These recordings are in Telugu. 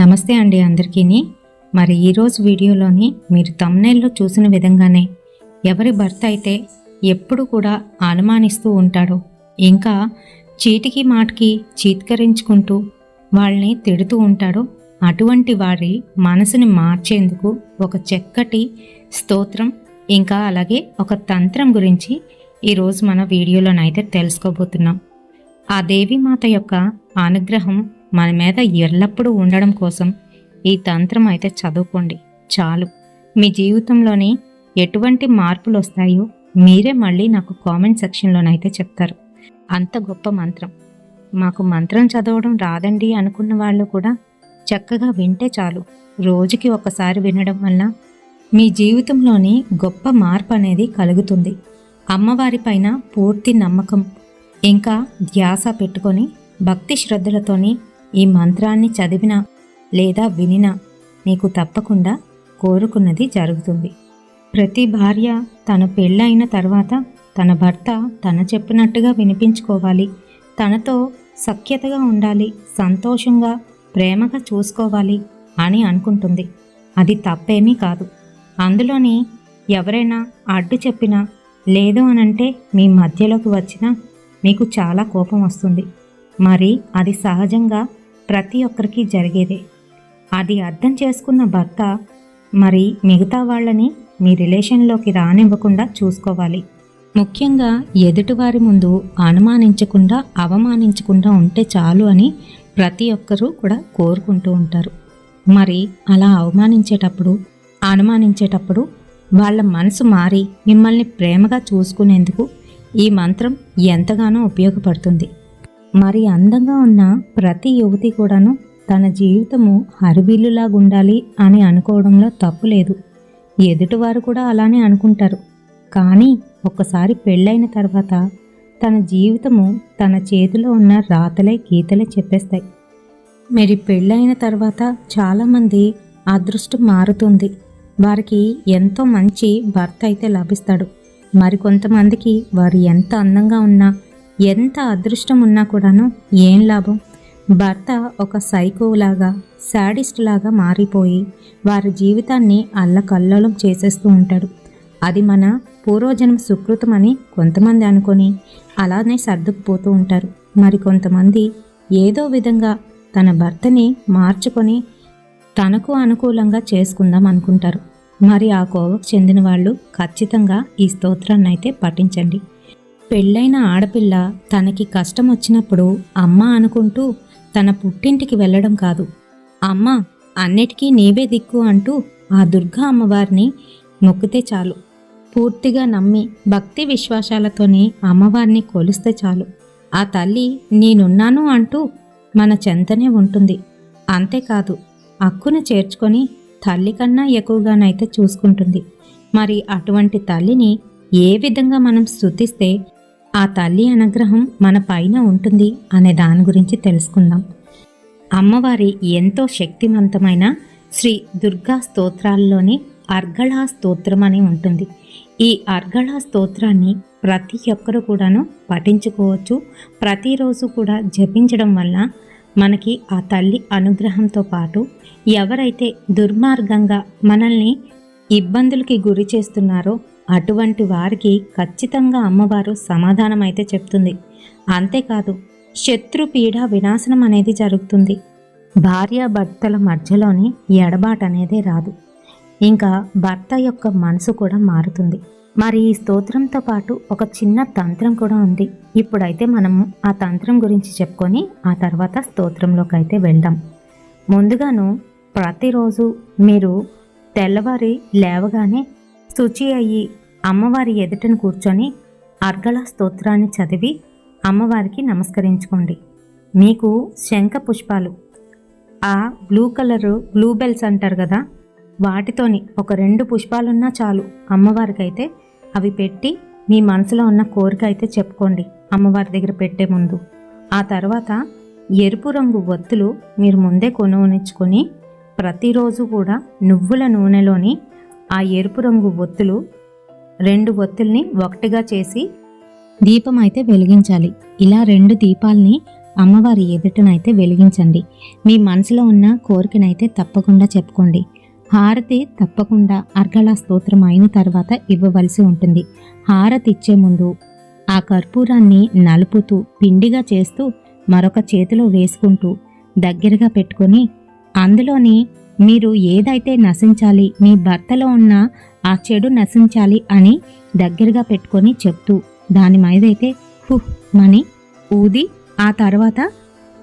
నమస్తే అండి అందరికీ. మరి ఈరోజు వీడియోలోని మీరు తమ్నైల్లో చూసిన విధంగానే ఎవరి భర్త అయితే ఎప్పుడు కూడా అనుమానిస్తూ ఉంటాడో ఇంకా చీటికి మాటికి చీత్కరించుకుంటూ వాళ్ళని తిడుతూ ఉంటాడో అటువంటి వారి మనసుని మార్చేందుకు ఒక చక్కటి స్తోత్రం ఇంకా అలాగే ఒక తంత్రం గురించి ఈరోజు మన వీడియోలోనైతే తెలుసుకోబోతున్నాం. ఆ దేవీమాత యొక్క అనుగ్రహం మన మీద ఎల్లప్పుడూ ఉండడం కోసం ఈ తంత్రం అయితే చదువుకోండి. చాలు. మీ జీవితంలోని ఎటువంటి మార్పులు వస్తాయో మీరే మళ్ళీ నాకు కామెంట్ సెక్షన్లోనైతే చెప్తారు. అంత గొప్ప మంత్రం. మాకు మంత్రం చదవడం రాదండి అనుకున్న వాళ్ళు కూడా చక్కగా వింటే చాలు. రోజుకి ఒకసారి వినడం వల్ల మీ జీవితంలోని గొప్ప మార్పు అనేది కలుగుతుంది. అమ్మవారి పైన పూర్తి నమ్మకం. ఇంకా ధ్యాస పెట్టుకొని భక్తి శ్రద్ధలతోని ఈ మంత్రాన్ని చదివినా లేదా వినినా నీకు తప్పకుండా కోరుకున్నది జరుగుతుంది. ప్రతి భార్య తన పెళ్ళైన తర్వాత తన భర్త తన చెప్పినట్టుగా వినిపించుకోవాలి. తనతో సఖ్యతగా ఉండాలి సంతోషంగా ప్రేమగా చూసుకోవాలి అని అనుకుంటుంది. అది తప్పేమీ కాదు. అందులోని ఎవరైనా అడ్డు చెప్పినా లేదు అనంటే మీ మధ్యలోకి వచ్చినా మీకు చాలా కోపం వస్తుంది. మరి అది సహజంగా ప్రతి ఒక్కరికి జరిగేదే. అది అర్థం చేసుకున్న భర్త మరి మిగతా వాళ్ళని మీ రిలేషన్లోకి రానివ్వకుండా చూసుకోవాలి. ముఖ్యంగా ఎదుటివారి ముందు అనుమానించకుండా అవమానించకుండా ఉంటే చాలు అని ప్రతి ఒక్కరూ కూడా కోరుకుంటూ ఉంటారు. మరి అలా అవమానించేటప్పుడు అనుమానించేటప్పుడు వాళ్ళ మనసు మారి మిమ్మల్ని ప్రేమగా చూసుకునేందుకు ఈ మంత్రం ఎంతగానో ఉపయోగపడుతుంది. మరి అందంగా ఉన్న ప్రతి యువతి కూడాను తన జీవితము హరిబిల్లులాగుండాలి అని అనుకోవడంలో తప్పు లేదు. ఎదుటివారు కూడా అలానే అనుకుంటారు. కానీ ఒక్కసారి పెళ్ళైన తర్వాత తన జీవితము తన చేతిలో ఉన్న రాతలే గీతలే చెప్పేస్తాయి. మరి పెళ్ళైన తర్వాత చాలామంది అదృష్టం మారుతుంది. వారికి ఎంతో మంచి భర్త అయితే లభిస్తాడు. మరికొంతమందికి వారు ఎంత అందంగా ఉన్నా ఎంత అదృష్టం ఉన్నా కూడాను ఏం లాభం? భర్త ఒక సైకోలాగా శాడిస్ట్ లాగా మారిపోయి వారి జీవితాన్ని అల్లకల్లోలం చేసేస్తూ ఉంటాడు. అది మన పూర్వజన్మ సుకృతమని కొంతమంది అనుకొని అలానే సర్దుకుపోతూ ఉంటారు. మరి కొంతమంది ఏదో విధంగా తన భర్తని మార్చుకొని తనకు అనుకూలంగా చేసుకుందాం అనుకుంటారు. మరి ఆ కోవకు చెందిన వాళ్ళు ఖచ్చితంగా ఈ స్తోత్రాన్ని అయితే పఠించండి. పెళ్ళైన ఆడపిల్ల తనకి కష్టం వచ్చినప్పుడు అమ్మ అనుకుంటూ తన పుట్టింటికి వెళ్ళడం కాదు. అమ్మ అన్నిటికీ నీవే దిక్కు అంటూ ఆ దుర్గా అమ్మవారిని మొక్కితే చాలు. పూర్తిగా నమ్మి భక్తి విశ్వాసాలతోనే అమ్మవారిని కొలిస్తే చాలు. ఆ తల్లి నేనున్నాను అంటూ మన చెంతనే ఉంటుంది. అంతేకాదు అక్కును చేర్చుకొని తల్లి కన్నా ఎక్కువగానైతే చూసుకుంటుంది. మరి అటువంటి తల్లిని ఏ విధంగా మనం స్థుతిస్తే ఆ తల్లి అనుగ్రహం మన పైన ఉంటుంది అనే దాని గురించి తెలుసుకుందాం. అమ్మవారి ఎంతో శక్తివంతమైన శ్రీ దుర్గా స్తోత్రాల్లోని అర్గళా స్తోత్రం అని ఉంటుంది. ఈ అర్గళా స్తోత్రాన్ని ప్రతి ఒక్కరు కూడాను పఠించుకోవచ్చు. ప్రతిరోజు కూడా జపించడం వల్ల మనకి ఆ తల్లి అనుగ్రహంతో పాటు ఎవరైతే దుర్మార్గంగా మనల్ని ఇబ్బందులకి గురి చేస్తున్నారో అటువంటి వారికి ఖచ్చితంగా అమ్మవారు సమాధానం అయితే చెప్తుంది. అంతేకాదు శత్రు పీడ వినాశనం అనేది జరుగుతుంది. భార్యాభర్తల మధ్యలోని ఎడబాటు అనేది రాదు. ఇంకా భర్త యొక్క మనసు కూడా మారుతుంది. మరి ఈ స్తోత్రంతో పాటు ఒక చిన్న తంత్రం కూడా ఉంది. ఇప్పుడైతే మనము ఆ తంత్రం గురించి చెప్పుకొని ఆ తర్వాత స్తోత్రంలోకి అయితే వెళ్దాం. ముందుగాను ప్రతిరోజు మీరు తెల్లవారి లేవగానే శుచి అయ్యి అమ్మవారి ఎదుటను కూర్చొని అర్గళ స్తోత్రాన్ని చదివి అమ్మవారికి నమస్కరించుకోండి. మీకు శంఖ పుష్పాలు ఆ బ్లూ కలరు బ్లూ బెల్స్ అంటారు కదా వాటితోని ఒక రెండు పుష్పాలున్నా చాలు అమ్మవారికైతే అవి పెట్టి మీ మనసులో ఉన్న కోరిక అయితే చెప్పుకోండి అమ్మవారి దగ్గర పెట్టే ముందు. ఆ తర్వాత ఎరుపు రంగు ఒత్తులు మీరు ముందే కొనుగొనిచ్చుకొని ప్రతిరోజు కూడా నువ్వుల నూనెలోని ఆ ఎరుపు రంగు ఒత్తులు రెండు ఒత్తుల్ని ఒకటిగా చేసి దీపం అయితే వెలిగించాలి. ఇలా రెండు దీపాల్ని అమ్మవారి ఎదుటనైతే వెలిగించండి. మీ మనసులో ఉన్న కోరికనైతే తప్పకుండా చెప్పుకోండి. హారతి తప్పకుండా అర్ఘల స్తోత్రం అయిన తర్వాత ఇవ్వవలసి ఉంటుంది. హారతి ఇచ్చే ముందు ఆ కర్పూరాన్ని నలుపుతూ పిండిగా చేస్తూ మరొక చేతిలో వేసుకుంటూ దగ్గరగా పెట్టుకొని అందులోని మీరు ఏదైతే నశించాలి మీ భర్తలో ఉన్న ఆ చెడు నశించాలి అని దగ్గరగా పెట్టుకొని చెప్తూ దాని మీదైతే హుహ్ మని ఊది ఆ తర్వాత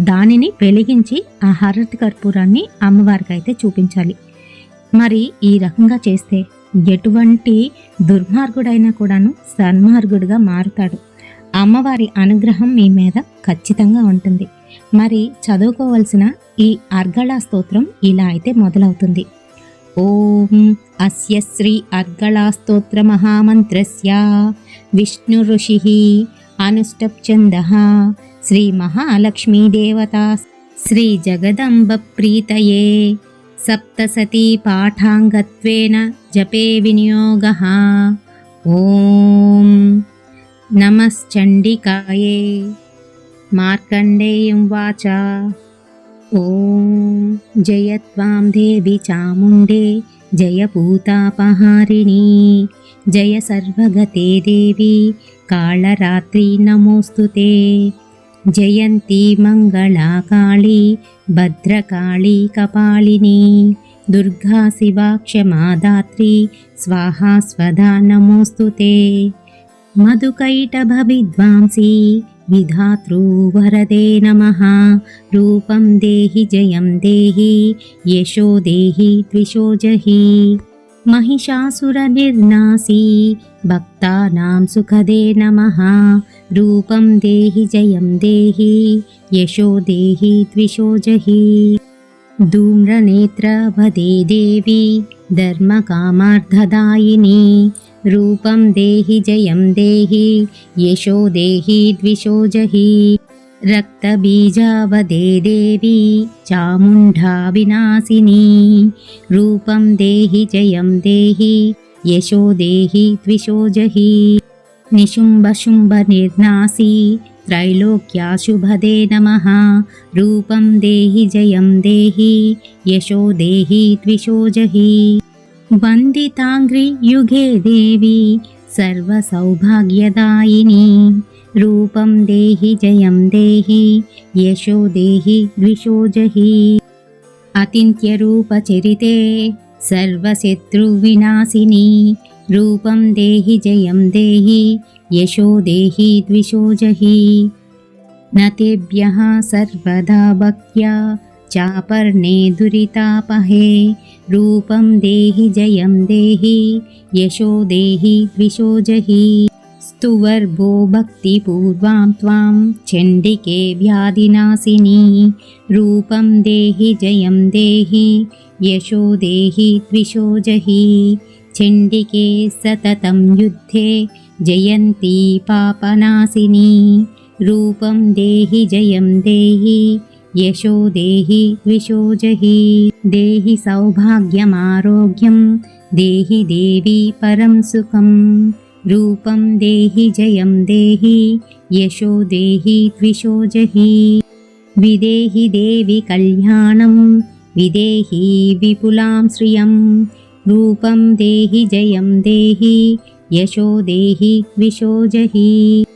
దానిని వెలిగించి ఆ హరత్ కర్పూరాన్ని అమ్మవారికి అయితే చూపించాలి. మరి ఈ రకంగా చేస్తే ఎటువంటి దుర్మార్గుడైనా కూడాను సన్మార్గుడిగా మారుతాడు. అమ్మవారి అనుగ్రహం మీ మీద ఖచ్చితంగా ఉంటుంది. మరి చదువుకోవలసిన ఈ అర్గళ స్తోత్రం ఇలా అయితే మొదలవుతుంది. ఓం అస్య శ్రీ అర్గళా స్తోత్ర మహామంత్రస్య. విష్ణు ఋషి అనుష్టప్చంద శ్రీ మహాలక్ష్మీదేవత శ్రీ జగదంబ ప్రీతయే. సప్తసతీ పాఠాంగత్వేన జపే వినియోగ. ఓం नमश्चण्डिकायै मार्कण्डेयं वाचा। ॐ जय त्वां देवी चामुण्डे जयपूतापहारिणी जय सर्वगते देवी कालरात्रि नमोऽस्तु ते। जयन्ती मङ्गलाकाली भद्रकाली कपालिनी दुर्गा शिवा क्षमादात्री स्वाहा स्वधा नमोऽस्तु ते। मधुकैटभविद्वांसि विधातृवरदे नमः। रूपं देहि जयं देहि यशो देहि द्विषोजहि महिषासुरनिर्नासी भक्तानां सुखदे नमः। रूपं देहि जयं देहि यशो देहि द्विषोजहि धूम्रनेत्रभदे देवी धर्मकामार्थदायिनी रूपं देहि जयं देहि यशो देहि द्विषो जहि। रक्तबीजावदे देवी चामुण्डा विनाशिनी। रूपं देहि जयं देहि यशो देहि द्विषो जहि। निशुम्भशुम्भनिर्नासी त्रैलोक्याशुभदे नमः। रूपं देहि जयं देहि यशो देहि द्विषो जहि वन्दिताङ्घ्रियुगे देवी सर्वसौभाग्यदायिनी। रूपं देहि जयं देहि यशो देहि द्विषो जहि। अतिन्त्यरूपचरिते सर्वशत्रुविनाशिनी। रूपं देहि जयं देहि यशो देहि द्विषो जहि। न तेभ्यः सर्वदा भक्त्या चापर्णे दुरितापहे रूपं देहि जयं देहि यशो देहि द्विषो जहि। स्तुवर्भो भक्तिपूर्वां त्वां चण्डिके व्याधिनाशिनी रूपं देहि जयं देहि यशो देहि द्विषो जहि। चण्डिके सततं युद्धे जयन्ती पापनाशिनी रूपं देहि जयं देहि यशो देहि द्विषो जहि। देहि सौभाग्यमारोग्यं देहि देवी परं सुखम्। रूपं देहि जयं देहि यशो देहि द्विषो जहि। विदेहि देवि कल्याणं विदेहि विपुलां श्रियं रूपं देहि जयं देहि यशो देहि द्विषो जहि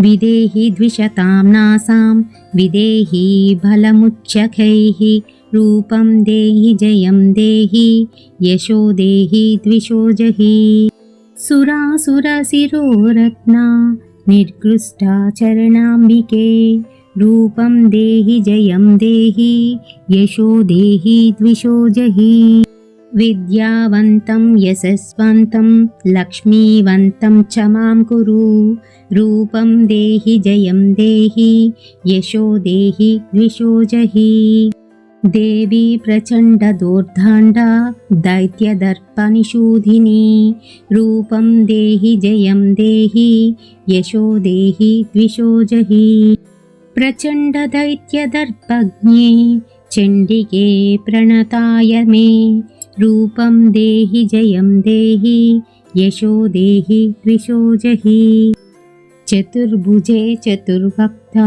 विदेहि द्विषतां नासां विदेहि बलमुच्चखैः रूपं देहि जयं देहि यशो देहि द्विषो जहि। सुरासुरशिरोरत्ना निर्कृष्टा चरणाम्बिके रूपं देहि जयं देहि यशो देहि द्विषो जहि विद्यावन्तं यशस्वन्तं लक्ष्मीवन्तं च मां कुरु। रूपं देहि जयं देहि यशो देहि द्विषो जहि। देवी प्रचण्डदोर्धाण्डा दैत्यदर्पनिषूधिनी। रूपं देहि जयं देहि यशो देहि द्विषो जहि। प्रचण्डदैत्यदर्पज्ञे चण्डिके प्रणताय मे रूपं देहि जयं देहि यशो देहि द्विशोजहि चतुर्भुजे चतुर्भक्ता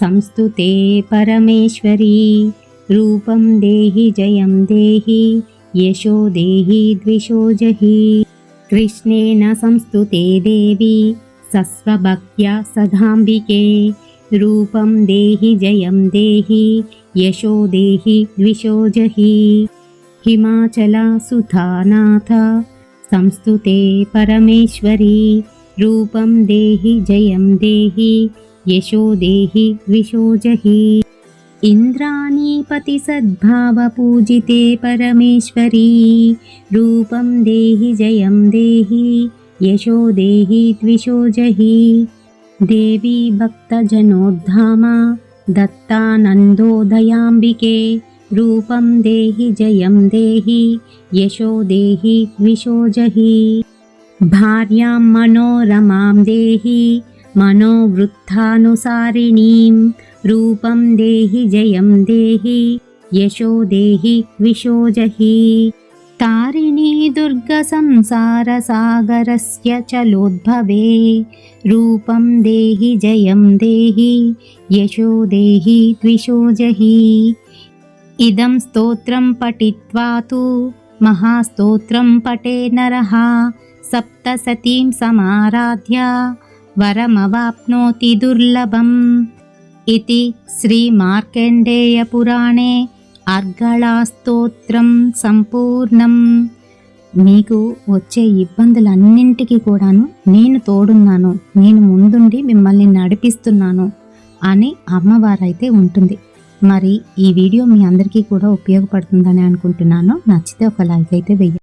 संस्तुते परमेश्वरी। रूपं देहि जयं देहि यशो देहि द्विषोजहि कृष्णेन संस्तुते देवी सस्वभक्त्या सदाम्बिके रूपं देहि जयं देहि यशो देहि द्विषोजहि हिमाचला सुधानाथ संस्तुते परमेश्वरी रूपं देहि जयं देहि यशो देहि द्विषोजहि इन्द्राणीपतिसद्भावपूजिते परमेश्वरी रूपं देहि जयं देहि यशो देहि द्विषोजहि देवी भक्तजनोद्धामा दत्तानन्दोदयाम्बिके रूपं देहि जयं देहि यशो देहि विशोजहि भार्यां मनोरमां देहि मनोवृत्थानुसारिणीं रूपं देहि जयं देहि यशो देहि विशोजहि तारिणी दुर्गसंसारसागरस्य चलोद्भवे रूपं देहि जयं देहि यशो देहि द्विषोजहि ఇదం స్తోత్రం పఠిత్వా తు మహాస్తోత్రం పటే నరః. సప్తసతీం సమారాధ్య. వరమవాప్నోతి దుర్లభం. ఇది శ్రీమార్కండేయపురాణే అర్గళాస్తోత్రం సంపూర్ణం. మీకు వచ్చే ఇబ్బందులన్నింటికి కూడాను నేను తోడున్నాను. నేను ముందుండి మిమ్మల్ని నడిపిస్తున్నాను అని అమ్మవారైతే ఉంటుంది. మరి ఈ వీడియో మీ అందరికీ కూడా ఉపయోగపడుతుందని అనుకుంటున్నాను. నచ్చితే ఒక లైక్ అయితే వెయ్యి